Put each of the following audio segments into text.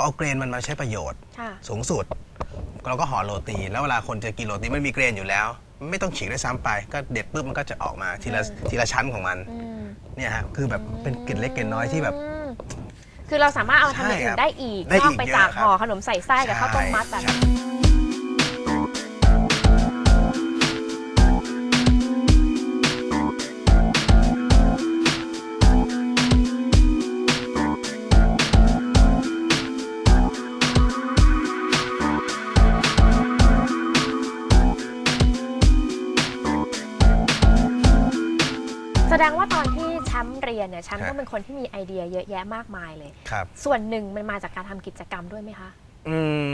เอาเกรนมันมาใช้ประโยชน์ค่ะสูงสุด เราก็ห่อโรตี แล้วเวลาคนจะกินโรตีมันมีเกรนอยู่แล้ว ไม่ต้องฉีกด้วยซ้ำไป ก็เด็ดปุ๊บมันก็จะออกมาทีละอืมทีละชั้นของมันอืมเนี่ยฮะคือแบบเป็นเกล็ดเล็กเกล็ดน้อยที่แบบอืมคือเราสามารถเอามาทำอย่างอื่ใช่ครันบได้อีกได้นอีอกกไปเยอะจากครับห่อขนมใส่ไส้กับข้าวต้มมัดแบบใช่นี้ แสดงว่าตอนที่แชมป์เรียนเนี่ยแชมป์ครับต้องเป็นคนที่มีไอเดียเยอะแยะมากมายเลย ครับ ส่วนหนึ่งมันมาจากการทำกิจกรรมด้วยไหมคะ อืม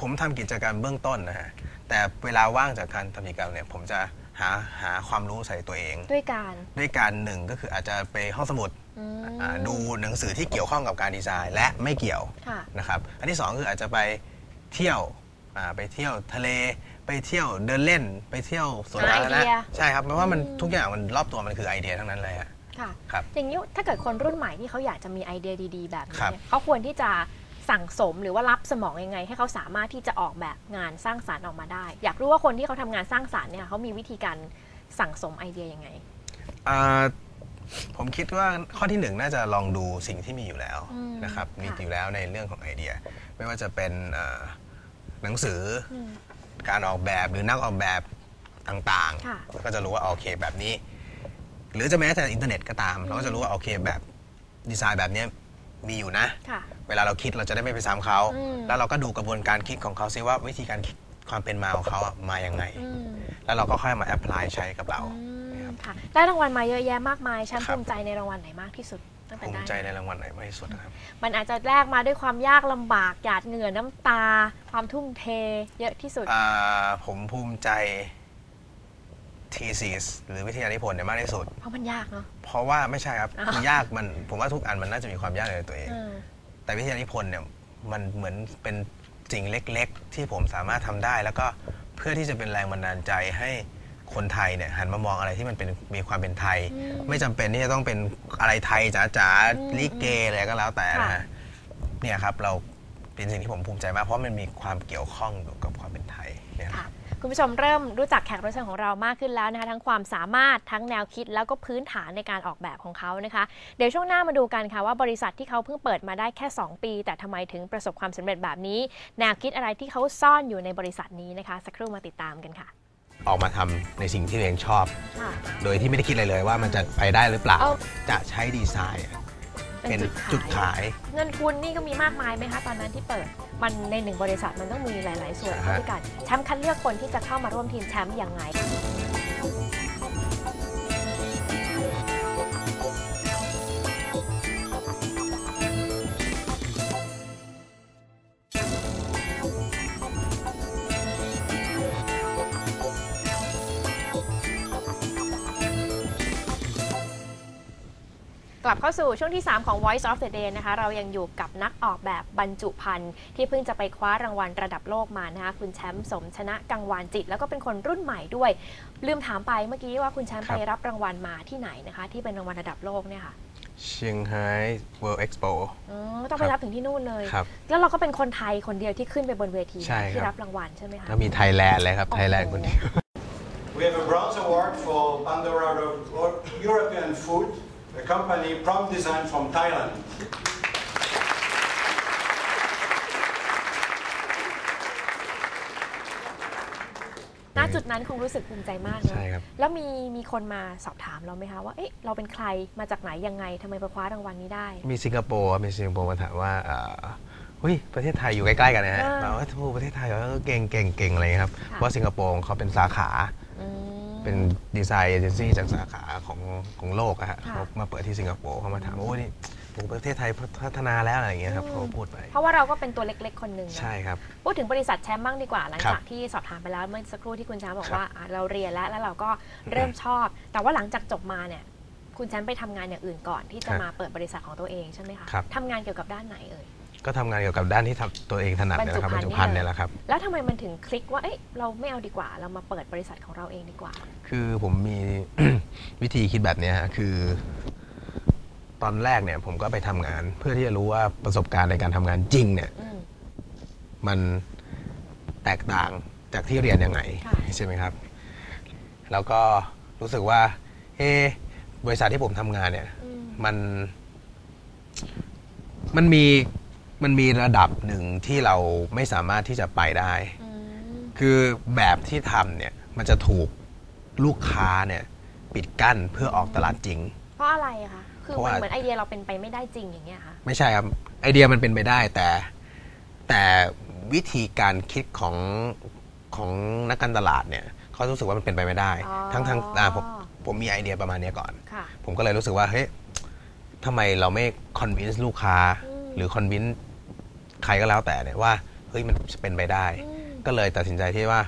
ผมทำกิจกรรมเบื้องต้นนะฮะ แต่เวลาว่างจากการทำกิจกรรมเนี่ย ผมจะหาหาความรู้ใส่ตัวเอง ด้วยการด้วยการหนึ่งก็คืออาจจะไปห้องสมุดอืมอ่าดูหนังสือที่เกี่ยวข้องกับการดีไซน์และไม่เกี่ยวค่ะ นะครับ อันที่สองคืออาจจะไปเที่ยวอ่าไปเที่ยวทะเลไป เที่ยวเดินเล่นไปเที่ยวสวนสาธารหาไอณะเดีย ใช่ครับเพราะว่ามันทุกอย่างมันรอบตัวมันคือไอเดียทั้งนั้นเลยฮะ ค่ะครับอย่างนี้ถ้าเกิดคนรุ่นใหม่ที่เขาอยากจะมีไอเดียดี ๆ แบบนี้ครับ เนี่ยเขาควรที่จะสั่งสมหรือว่ารับสมองยังไง ให้เขาสามารถที่จะออกแบบงานสร้างสารรค์ออกมาได้ อยากรู้ว่าคนที่เขาทำงานสร้างสารรค์เนี่ยเขามีวิธีการสั่งสมไอเดียยังไง อ่าผมคิดว่าข้อที่หนึ่งน่าจะลองดูสิ่งที่มีอยู่แล้วอืมนะครับมีค่ะ อยู่แล้วในเรื่องของไอเดีย ไม่ว่าจะเป็นอ่าหนังสืออม การออกแบบหรือนักออกแบบต่างค่ะๆ ก็จะรู้ว่าโอเคแบบนี้ หรือจะแม้แต่อินเทอร์เน็ตก็ตาม เราก็จะรู้ว่าโอเคแบบดีไซน์แบบนี้มีอยู่นะ ค่ะ เวลาเราคิดเราจะได้ไม่ไปซ้ำเขา อืม แล้วเราก็ดูกระบวนการคิดของเขาซิว่าวิธีการคิดความเป็นมาของเขาอะมาอย่างไง อืมแล้วเราก็ค่อยมาแอพพลายใช้กับเรา อืมนะครับค่ะได้รางวัลมาเยอะแยะมากมายแชมป์ครับ ภูมิใจในรางวัลไหนมากที่สุด ตั้งแต่ภูมิได้ใจในรางวัลไหนมากที่สุดนะครับ มันอาจจะแลกมาด้วยความยากลำบากหยาดเหงื่อน้ำตา ความทุ่มเทเยอะที่สุด อ่าผมภูมิใจ thesis หรือวิทยานิพนธ์เนี่ยมากที่สุด เพราะมันยากเนาะ เพราะว่าไม่ใช่ครับอ้าวคือยากมันผมว่าทุกอันมันน่าจะมีความยากในตัวเอง เออ แต่วิทยานิพนธ์เนี่ยมันเหมือนเป็นสิ่งเล็ก ๆ ที่ผมสามารถทำได้ แล้วก็เพื่อที่จะเป็นแรงบันดาลใจให้ คนไทยเนี่ยหันมามองอะไรที่มันเป็นมีความเป็นไทยอืมไม่จำเป็นที่จะต้องเป็นอะไรไทยจ๋าอืมๆลิเกอะไรก็แล้วแต่นะค่ะฮะเนี่ยครับเราเป็นสิ่งที่ผมภูมิใจมากเพราะมันมีความเกี่ยวข้องกับความเป็นไทยเนี่ยค่ะคุณผู้ชมเริ่มรู้จักแขกรับเชิญของเรามากขึ้นแล้วนะคะทั้งความสามารถทั้งแนวคิดแล้วก็พื้นฐานในการออกแบบของเขานะคะ เดี๋ยวช่วงหน้ามาดูกันค่ะว่าบริษัทที่เขาเพิ่งเปิดมาได้แค่ 2 ปี แต่ทำไมถึงประสบความสำเร็จแบบนี้ แนวคิดอะไรที่เขาซ่อนอยู่ในบริษัทนี้นะคะ สักครู่มาติดตามกันค่ะ ออกมาทำในสิ่งที่ตัวเองชอบ ค่ะ โดยที่ไม่ได้คิดอะไรเลยว่ามันจะไปได้หรือเปล่า เอา จะใช้ดีไซน์อะเป็เป็นนจุจุดดขายขาย เงินทุนนี่ก็มีมากมายไหมคะตอนนั้นที่เปิด มันในหนึ่งบริษัทมันต้องมีหลาย ๆ ส่วนอ่าเข้าฮะ ด้วยกัน แชมป์คัดเลือกคนที่จะเข้ามาร่วมทีมแชมป์ยังไง ลับเข้าสู่ช่วงที่ 3 ของ Voice of the Day นะคะ เรายังอยู่กับนักออกแบบบรรจุภัณฑ์ที่เพิ่งจะไปคว้ารางวัลระดับโลกมานะคะคุณแชมป์สมชนะกังวานจิต แล้วก็เป็นคนรุ่นใหม่ด้วย ลืมถามไปเมื่อกี้ว่าคุณแชมป์ครับไปรับรางวัลมาที่ไหนนะคะ ที่เป็นรางวัลระดับโลกเนี่ยค่ะเชียงไฮ้ World Expo อืมต้องไปรับถึงที่นู่นเลยครับแล้วเราก็เป็นคนไทยคนเดียวที่ขึ้นไปบนเวทีใช่ครับที่รับรางวัลใช่ไหมคะแล้วมีไทยแลนด์เลยครับไทยแลนด์คนเดียว We have a bronze award for Pandora of European Food, a company prompt design from Thailand. ณจุดนั้นคงรู้สึกภูมิใจมากเนอะใช่ครับ แล้วมีมีคนมาสอบถามเราไหมคะว่าเอ๊ะเราเป็นใครมาจากไหนยังไงทำไมไปคว้ารางวัลนี้ได้ มีสิงคโปร์มีสิงคโปร์มาถามว่าเอ่อเฮ้ยประเทศไทยอยู่ใกล้ๆกันนะฮะอ่าบอกว่าทูประเทศไทยเออเก่งเก่งเก่งอะไรครับ ค่ะ เพราะสิงคโปร์เขาเป็นสาขา อืม เป็นดีไซน์เอเจนซี่จากสาขาของของโลกอะฮะค่ะ เขามาเปิดที่สิงคโปร์เขามาถามว่าโอ้ยนี่โอ้ประเทศไทยพัฒนาแล้วอะไรอย่างเงี้ยครับอืมเขาพูดไป เพราะว่าเราก็เป็นตัวเล็ก ๆ คนหนึ่งเนอะใช่ครับ พูดถึงบริษัทแชมป์บ้างดีกว่าหลังครับจากที่สอบถามไปแล้วเมื่อสักครู่ที่คุณแชมป์บอกครับว่าอะเราเรียนแล้วแล้วเราก็เริ่มชอบ แต่ว่าหลังจากจบมาเนี่ยคุณแชมป์ไปทำงานอย่างอื่นก่อนที่จะมาเปิดบริษัทของตัวเองใช่ไหมคะครับ ทำงานเกี่ยวกับด้านไหนเอ่ย ก็ทำงานเกี่ยวกับด้านที่ทำตัวเองถนัดเนี่ยแหละครับบบรรรรจุจุภัภัณณฑ์ฑ์เนี่เนี่ยยเหรอแหละครับ แล้วทำไมมันถึงคลิกว่าเอ๊ะเราไม่เอาดีกว่า เรามาเปิดบริษัทของเราเองดีกว่า คือผมมี วิธีคิดแบบเนี้ยฮะคือ ตอนแรกเนี่ย ผมก็ไปทำงาน เพื่อที่จะรู้ว่าประสบการณ์ในการทำงานจริง เนี่ย อืม มันแตกต่างจากที่เรียนยังไงค่ะ ใช่ไหมครับ แล้วก็รู้สึกว่า เอะบริษัทที่ผมทำงานเนี่ย อืมมันมันมี มันมีระดับหนึ่งที่เราไม่สามารถที่จะไปได้อืมคือแบบที่ทำเนี่ยมันจะถูกลูกค้าเนี่ยปิดกั้นเพื่อออกตลาดจริง เพราะอะไรอะคะ คือเพราะมันว่าเหมือนไอเดียเราเป็นไปไม่ได้จริงอย่างเงี้ยค่ะไม่ใช่ครับ ไอเดียมันเป็นไปได้แต่ แต่วิธีการคิดของของนักการตลาดเนี่ยเขารู้สึกว่ามันเป็นไปไม่ได้อ๋อทั้งทั้งอ่าผมผมมีไอเดียประมาณเนี้ยก่อนค่ะผมก็เลยรู้สึกว่าเฮ้ยทำไมเราไม่คอนวินส์ลูกค้าอืมหรือคอนวินส์ ใครก็แล้วแต่เนี่ยว่าเฮ้ยมันเป็นไปได้อืมก็เลยตัดสินใจที่ว่า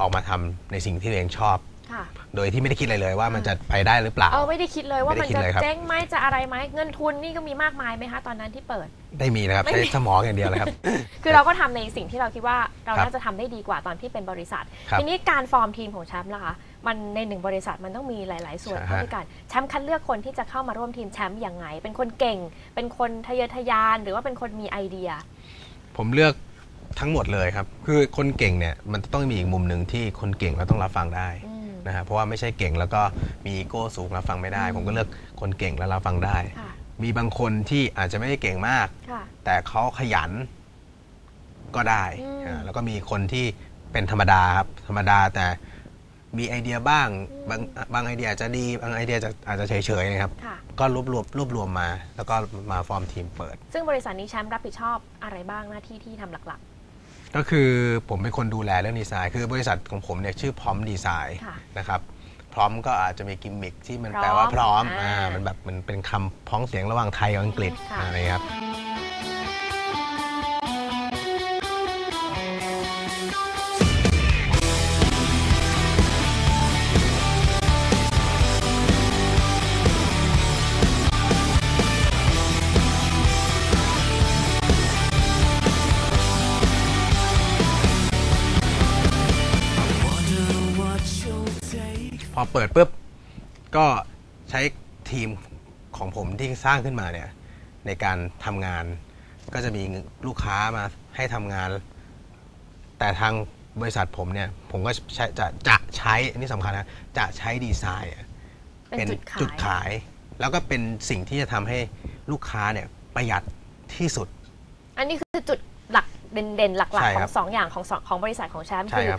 ออกมาทำในสิ่งที่ตัวเองชอบค่ะโดยที่ไม่ได้คิดอะไรเลยว่ามันจะไปได้หรือเปล่าเออไม่ได้คิดเลยว่าไม่มันได้คิดจะเลยครับเจ๊งไหมจะอะไรไหมเงินทุนนี่ก็มีมากมายไหมคะตอนนั้นที่เปิด ได้มีนะครับไม่ใช้มีสมองอย่างเดียวเลยครับ คือเราก็ทำในสิ่งที่เราคิดว่าเราครับน่าจะทำได้ดีกว่าตอนที่เป็นบริษัทครับทีนี้การฟอร์มทีมของแชมป์ล่ะคะมันในหนึ่งบริษัทมันต้องมีหลาย ๆ ส่วนใช่ฮะเข้าด้วยกันแชมป์คัดเลือกคนที่จะเข้ามาร่วมทีมแชมป์ยังไง เป็นคนเก่ง เป็นคนทะเยอทะยาน หรือว่าเป็นคนมีไอเดีย ผมเลือกทั้งหมดเลยครับ คือคนเก่งเนี่ยมันต้องมีอีกมุมหนึ่งที่คนเก่งเราต้องรับฟังได้อืมนะฮะเพราะว่าไม่ใช่เก่งแล้วก็มีอีโก้สูงรับฟังไม่ได้อืมผมก็เลือกคนเก่งแล้วรับฟังได้ค่ะมีบางคนที่อาจจะไม่ได้เก่งมากค่ะแต่เขาขยันก็ได้อืมอ่าแล้วก็มีคนที่เป็นธรรมดาครับธรรมดาแต่ มีไอเดียบ้าง บางบางไอเดียอาจจะดีบางไอเดียจะอาจจะเฉยๆนะครับ ค่ะ ก็รวบรวมรวบรวมมา แล้วก็มาฟอร์มทีมเปิด ซึ่งบริษัทนี้แชมป์รับผิดชอบอะไรบ้างหน้าที่ที่ทำหลักก็คือผมเป็นคนดูแลเรื่องดีไซน์ คือบริษัทของผมเนี่ยชื่อพร้อมดีไซน์ค่ะ นะครับ พร้อมก็อาจจะมีกิมมิคที่มันพร้อมแปลว่าพร้อมอ่าอ่ามันแบบมันเป็นคำพ้องเสียงระหว่างไทยกับอังกฤษค่ะ อะไรครับ อเปิดปุ๊บก็ใช้ทีมของผมที่สร้างขึ้นมาเนี่ยในการทำงาน ก็จะมีลูกค้ามาให้ทำงาน แต่ทางบริษัทผมเนี่ย ผมก็ใช้จะจะใช้อันนี้สำคัญนะจะใช้ดีไซน์อะๆเป็นจุดขายจุดขาย แล้วก็เป็นสิ่งที่จะทำให้ลูกค้าเนี่ยประหยัดที่สุด อันนี้คือจุดหลักเด่นๆ หลักใช่ๆขครัอบงสองอย่างของสองของบริษัทของแชมป์ใช่คือ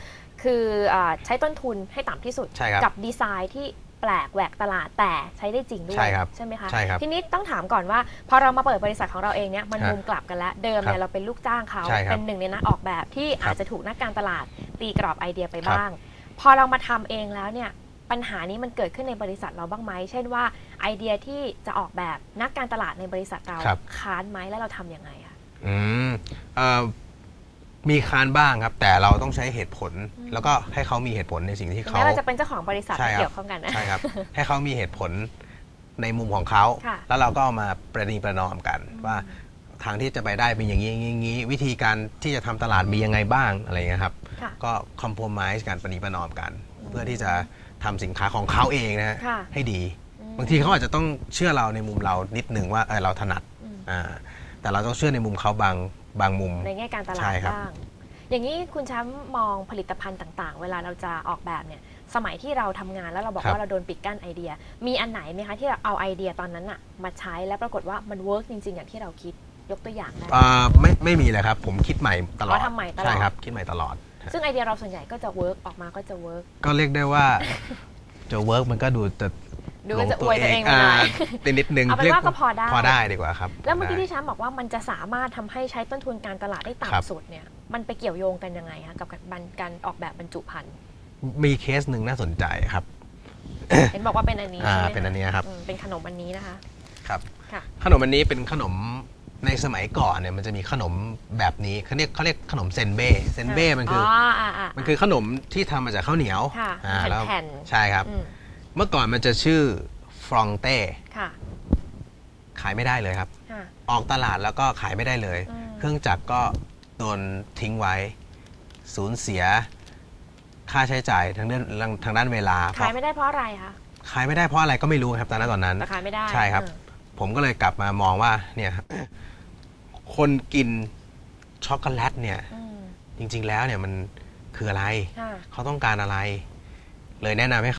ครับคืออาใช้ต้นทุนให้ต่ำที่สุด ใช่ครับ กับดีไซน์ที่แปลกแหวกตลาดแต่ใช้ได้จริงด้วยใช่ครับไหมคะใช่ครับทีนี้ต้องถามก่อนว่า พอเรามาเปิดบริษัทของเราเองเนี่ยมันฮะมุมกลับกันแล้วเดิมเนี่ยครับเราเป็นลูกจ้างเขา ใช่ครับเป็นหนึ่งในนักออกแบบที่ครับอาจจะถูกนักการตลาดตีกรอบไอเดียไปครับบ้าง พอเรามาทำเองแล้วเนี่ยปัญหานี้มันเกิดขึ้นในบริษัทเราบ้างไหมเช่นว่าไอเดียที่จะออกแบบนักการตลาดในบริษัทเราครับ ค้านไหมแล้วเราทำยังไงอะ อืมเอ่อ มีค้านบ้างครับ แต่เราต้องใช้เหตุผล แล้วก็ให้เขามีเหตุผลในสิ่งที่ถึงเขาแม้เราจะเป็นเจ้าของบริษัทใช่ไม่ครับเกี่ยวข้องกันนะใช่ครับ ให้เขามีเหตุผลในมุมของเขาค่ะแล้วเราก็เอามาประนีประนอมกันว่าทางที่จะไปได้เป็นอย่างนี้อย่างนี้อย่างนี้วิธีการที่จะทำตลาดมียังไงบ้างอะไรเงี้ยครับค่ะก็คอมโพม i s e กันประนีประนอมกัน เพื่อที่จะทำสินค้าของเขาเองนะฮะค่ะให้ดี บางทีเขาอาจจะต้องเชื่อเราในมุมเรานิดหนึ่งว่าเออเราถนัดอืมอ่าแต่เราต้องเชื่อในมุมเขาบาง บางมุม ในแง่การตลาดใช่ครับ บ้าง อย่างนี้คุณแชมป์มองผลิตภัณฑ์ต่างๆ เวลาเราจะออกแบบเนี่ย สมัยที่เราทำงานแล้วเราบอกครับ ว่าเราโดนปิดกั้นไอเดีย มีอันไหนไหมคะที่เราเอาไอเดียตอนนั้นอะมาใช้แล้วปรากฏว่ามันเวิร์กจริงๆ อย่างที่เราคิด ยกตัวอย่างได้อ่าไม่ไม่มีเลยครับ ผมคิดใหม่ตลอดอ๋อทำใหม่ตลอด ใช่ครับคิดใหม่ตลอด ซึ่งไอเดียเราส่วนใหญ่ก็จะเวิร์กออกมาก็จะเวิร์กก็เรียกได้ว่า จะเวิร์กมันก็ดูจะ ดูก็จะอวยตัวเองไปอ่าหน่อยเป็นนิดนึงเอาเป็นรียว่าก็พอได้พอได้ดีกว่าครับ แล้วเมื่อกี้ได้ที่แชมป์บอกว่ามันจะสามารถทำให้ใช้ต้นทุนการตลาดได้ครับต่ำสุดเนี่ยมันไปเกี่ยวโยงกันยังไงคะกับการการออกแบบบรรจุภัณฑ์มีเคสหนึ่งน่าสนใจครับ เห็นบอกว่าเป็นอันนี้อ่าใช่ไหมคะเป็นอันนี้ครับอืมเป็นขนมอันนี้นะคะ ครับค่ะขนมอันนี้เป็นขนมในสมัยก่อนเนี่ยมันจะมีขนมแบบนี้เขาเรียกเขาเรียกขนมเซนเบ้เซนเบ้มันคือออ่าอ่ามันคือขนมที่ทำมาจากข้าวเหนียวค่ะอ่าแล้วแผ่นๆใช่ครับอืม เมื่อก่อนมันจะชื่อฟรองเต้ค่ะ ขายไม่ได้เลยครับ ค่ะ ออกตลาดแล้วก็ขายไม่ได้เลย อืม เครื่องจักรก็โดนทิ้งไว้ สูญเสีย ค่าใช้จ่ายทางด้านทางด้านเวลาขายไม่ได้เพราะอะไรคะขายไม่ได้เพราะอะไรก็ไม่รู้ครับตอนนั้นตอนนั้น แต่ขายไม่ได้ใช่ครับ เออผมก็เลยกลับมามองว่าเนี่ยครับคนกินช็อกโกแลตเนี่ย อืมจริง ๆ แล้วเนี่ยมันคืออะไร ค่ะ เขาต้องการอะไร เลยแนะนำให้